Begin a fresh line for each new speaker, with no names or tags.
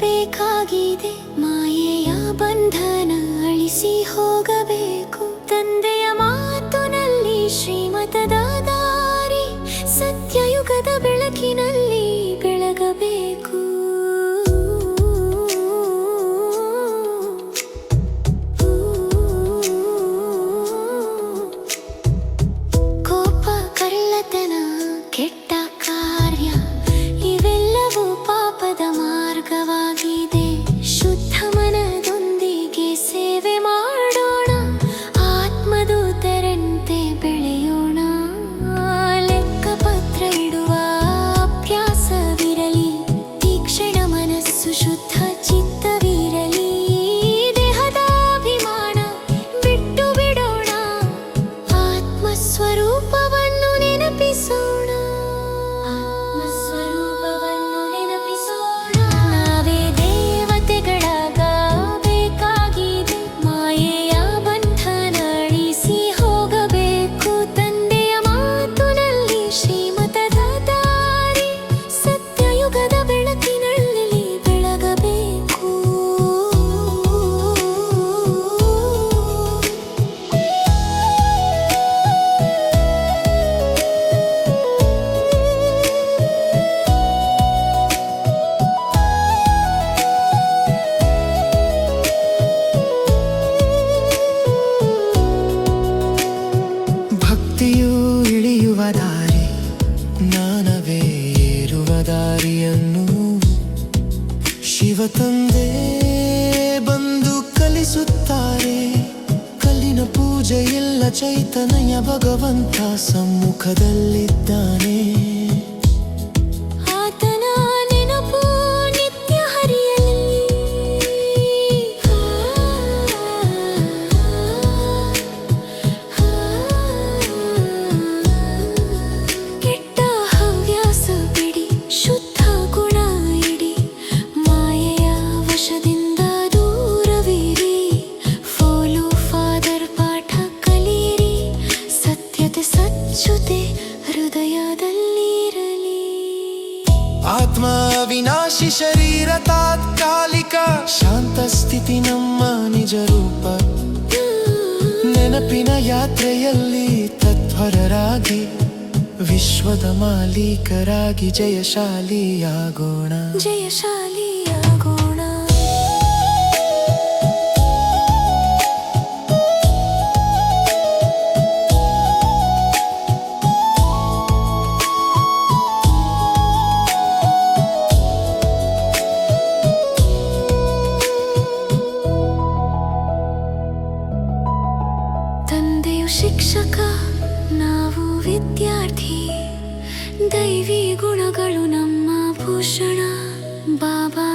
ಬೇಕಾಗಿದೆ ಮಾಯೆಯ ಬಂಧನ ಅಳಿಸಿ ಹೋಗಬೇಕು. ತಂದೆಯ ಮಾತುನಲ್ಲಿ ಶ್ರೀಮತದ ದಾರಿ, ಸತ್ಯಯುಗದ ಬೆಳಕಿನಲ್ಲಿ ಬೆಳಗಬೇಕು. ಕೋಪ, ಕಳ್ಳತನ, ಕೆಟ್ಟ ಕಾರ್ಯ.
ದಾರಿಯನ್ನು ಶಿವ ತಂದೆ ಬಂದು ಕಲಿಸುತ್ತಾರೆ. ಕಲ್ಲಿನ ಪೂಜೆ ಎಲ್ಲ ಚೈತನ್ಯ ಭಗವಂತ ಸಮ್ಮುಖದಲ್ಲಿದ್ದಾನೆ. ಆತ್ಮ ವಿನಾಶಿ ಶರೀರ ತಾತ್ಕಾಲಿಕ ಶಾಂತ ಸ್ಥಿತಿ ನಮ್ಮ ನಿಜ ರೂಪ. ನೆನಪಿನ ಯಾತ್ರೆಯಲ್ಲಿ ತತ್ವರರಾಗಿ ವಿಶ್ವದ ಮಾಲೀಕರಾಗಿ ಜಯಶಾಲಿಯಾಗೋಣ.
ಜಯಶಾಲಿಯಾಗೋಣ ಶಿಕ್ಷಕ ನಾವು ವಿದ್ಯಾರ್ಥಿ. ದೈವಿ ಗುಣಗಳು ನಮ್ಮ ಭೂಷಣ ಬಾಬಾ